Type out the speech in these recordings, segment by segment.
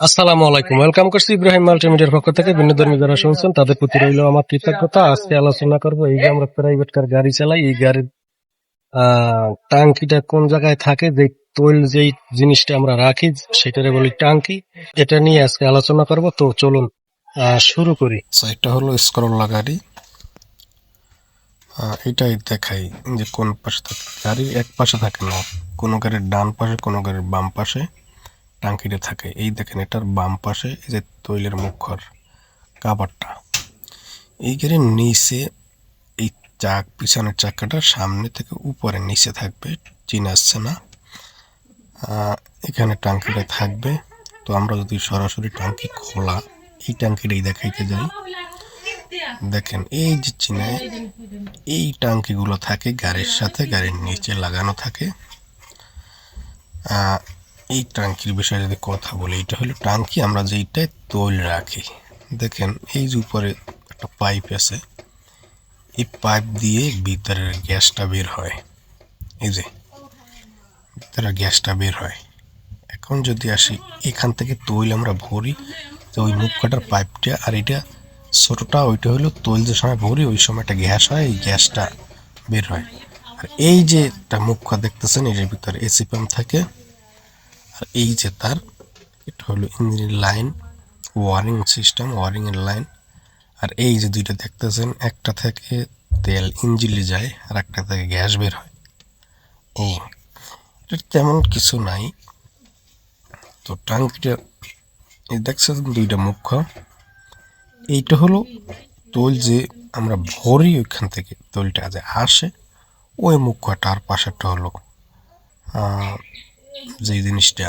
আসসালামু আলাইকুম। ওয়েলকাম করছি ইব্রাহিম মাল্টিমিডিয়ার পক্ষ থেকে। ভিন্ন ধর্মী যারা শুনছেন, তাদের প্রতি রইল আমার কৃতজ্ঞতা। আজকে আলোচনা করব এই যে আমরা প্রাইভেট কার গাড়ি চালাই, এই গাড়ির টাঙ্কিটা কোন জায়গায় থাকে, যে তৈল যেই জিনিসটা আমরা রাখি, সেটারে বলি টাঙ্কি এটা নিয়ে আজকে আলোচনা করব। তো চলুন শুরু করি। এটা হলো স্ক্রোলা গাড়ি। এটাই দেখাই যে কোন পাশে থাকে গাড়ি। এক পাশে থাকে না। কোনো গাড়ির ডান পাশে, কোনো গাড়ির বাম পাশে। টাঙ্কিটা থাকে। এই দেখেন এটার বাম পাশে এই যে তৈলের মুখর কাবারটা। এই গাড়ির নিচে এই চাক, পিছনের চাকাটা সামনে থেকে উপরে নিচে থাকবে, চিন আসছে না। এখানে টাঙ্কিটা থাকবে। তো আমরা যদি সরাসরি টাঙ্কি খোলা, এই টাঙ্কিটাই দেখাইতে যাই। দেখেন, এই যে চিনে, এই টাঙ্কিগুলো থাকে গাড়ির সাথে, গাড়ির নিচে লাগানো থাকে। এই টাঙ্কির বিষয়ে যদি কথা বলি এটা হলো টাঙ্কি, আমরা যেইটায় তৈল রাখি। দেখেন, এই যে উপরে একটা পাইপ আছে, এই পাইপ দিয়ে ভিতরের গ্যাসটা বের হয়। এই যে ভিতরের গ্যাসটা বের হয়। এখন যদি আসি, এখান থেকে তৈল আমরা ভরি, তো ওই মুখ কাটার পাইপটা, আর এটা ছোটটা, ওইটা হলো তৈল যে সময় ভরি, ওই সময় একটা গ্যাস হয়, এই গ্যাসটা বের হয়। আর এই যে একটা মুখ দেখতেছেন, এর ভিতরে এসি পাম্প থাকে আর এই যে তার, এটা হলো ইঞ্জিনের লাইন, ওয়ারিং সিস্টেম ওয়ারিং এর লাইন। আর এই যে দুইটা দেখতেছেন, একটা থেকে তেল ইঞ্জিনে যায় আর একটা থেকে গ্যাস বের হয়। ও এটা তেমন কিছু নাই। তো টাঙ্কিটা এই দেখছেন দুইটা মুখ্য। এইটা হলো তৈল যে আমরা ভরি ওইখান থেকে তৈলটা যে আসে, ওই মুখ্যটা আর পাশেরটা হলো যে জিনিসটা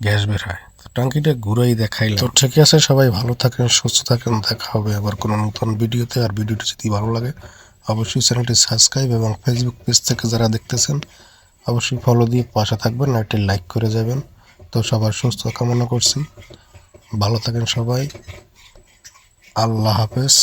গ্যাস বের হয়, তো টাঙ্কিটা ঘুরাই দেখাইলাম। তো ঠিক আছে, সবাই ভালো থাকেন, সুস্থ থাকেন, দেখা হবে আবার কোনো নতুন ভিডিওতে। আর ভিডিওটি যদি ভালো লাগে, অবশ্যই চ্যানেলটি সাবস্ক্রাইব এবং ফেসবুক পেজ থেকে যারা দেখতেছেন, অবশ্যই ফলো দিয়ে পাশে থাকবেন আর একটি লাইক করে যাবেন। তো সবার সুস্থ কামনা করছি। ভালো থাকেন সবাই। আল্লাহ হাফেজ।